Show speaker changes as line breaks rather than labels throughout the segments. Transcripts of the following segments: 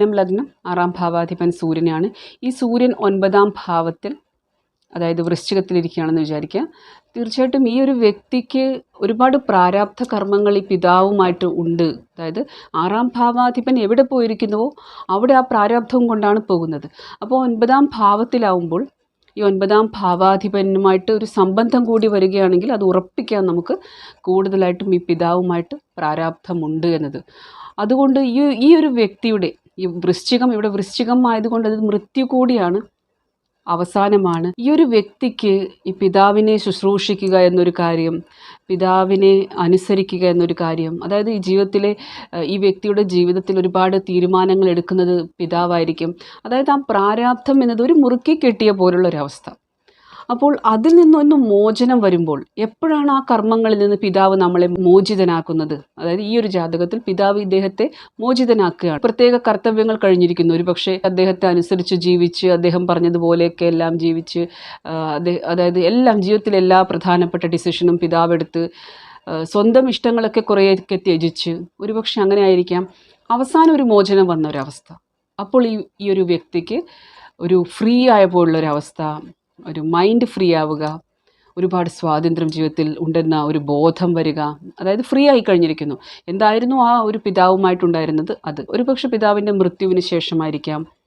ലഗ്നം ലഗ്നം ആറാം ഭാവാധിപൻ സൂര്യനാണ് ഈ സൂര്യൻ ഒൻപതാം ഭാവത്തിൽ അതായത് വൃശ്ചികത്തിലിരിക്കുകയാണെന്ന് വിചാരിക്കുക. തീർച്ചയായിട്ടും ഈ ഒരു വ്യക്തിക്ക് ഒരുപാട് പ്രാരാബ്ധ കർമ്മങ്ങൾ ഈ പിതാവുമായിട്ട് ഉണ്ട്. അതായത് ആറാം ഭാവാധിപൻ എവിടെ പോയിരിക്കുന്നുവോ അവിടെ ആ പ്രാരാബ്ധവും കൊണ്ടാണ് പോകുന്നത്. അപ്പോൾ ഒൻപതാം ഭാവത്തിലാവുമ്പോൾ ഈ ഒൻപതാം ഭാവാധിപനുമായിട്ട് ഒരു സംബന്ധം കൂടി വരികയാണെങ്കിൽ അത് ഉറപ്പിക്കാൻ നമുക്ക് കൂടുതലായിട്ടും ഈ പിതാവുമായിട്ട് പ്രാരാബ്ധമുണ്ട് എന്നത്. അതുകൊണ്ട് ഈ ഈ ഒരു വ്യക്തിയുടെ ഈ വൃശ്ചികം ഇവിടെ വൃശ്ചികം ആയതുകൊണ്ട് അത് മൃത്യു കൂടിയാണ് അവസാനമാണ്. ഈ ഒരു വ്യക്തിക്ക് ഈ പിതാവിനെ ശുശ്രൂഷിക്കുക എന്നൊരു കാര്യം പിതാവിനെ അനുസരിക്കുക എന്നൊരു കാര്യം അതായത് ഈ ജീവിതത്തിലെ ഈ വ്യക്തിയുടെ ജീവിതത്തിൽ ഒരുപാട് തീരുമാനങ്ങൾ എടുക്കുന്നത് പിതാവായിരിക്കും. അതായത് ആ പ്രാരാബ്ധം എന്നത് ഒരു മുറുക്കി കെട്ടിയ പോലുള്ള ഒരവസ്ഥ അപ്പോൾ അതിൽ നിന്നൊന്ന് മോചനം വരുമ്പോൾ എപ്പോഴാണ് ആ കർമ്മങ്ങളിൽ നിന്ന് പിതാവ് നമ്മളെ മോചിതനാക്കുന്നത്? അതായത് ഈ ഒരു ജാതകത്തിൽ പിതാവ് ഇദ്ദേഹത്തെ മോചിതനാക്കുകയാണ്. പ്രത്യേക കർത്തവ്യങ്ങൾ കഴിഞ്ഞിരിക്കുന്നു. ഒരു പക്ഷേ അദ്ദേഹത്തെ അനുസരിച്ച് ജീവിച്ച് അദ്ദേഹം പറഞ്ഞതുപോലെയൊക്കെ എല്ലാം ജീവിച്ച് അതായത് എല്ലാം ജീവിതത്തിലെ എല്ലാ പ്രധാനപ്പെട്ട ഡിസിഷനും പിതാവെടുത്ത് സ്വന്തം ഇഷ്ടങ്ങളൊക്കെ കുറേയൊക്കെ ത്യജിച്ച് ഒരുപക്ഷെ അങ്ങനെ ആയിരിക്കാം. അവസാനം ഒരു മോചനം വന്ന ഒരവസ്ഥ. അപ്പോൾ ഈ ഈ ഒരു വ്യക്തിക്ക് ഒരു ഫ്രീ ആയപ്പോഴുള്ളൊരവസ്ഥ ഒരു മൈൻഡ് ഫ്രീ ആവുക ഒരുപാട് സ്വാതന്ത്ര്യം ജീവിതത്തിൽ ഉണ്ടെന്ന ഒരു ബോധം വരിക അതായത് ഫ്രീ ആയി കഴിഞ്ഞിരിക്കുന്നു. എന്തായിരുന്നു ആ ഒരു പിതാവുമായിട്ടുണ്ടായിരുന്നത്? അത് ഒരുപക്ഷെ പിതാവിന്റെ മൃത്യുവിന് ശേഷമായിരിക്കാം.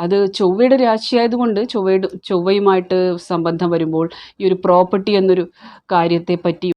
അത് ചൊവ്വയുടെ രാശിയായതുകൊണ്ട് ചൊവ്വയുടെ ചൊവ്വയുമായിട്ട് സംബന്ധം വരുമ്പോൾ ഈ ഒരു പ്രോപ്പർട്ടി എന്നൊരു കാര്യത്തെ പറ്റി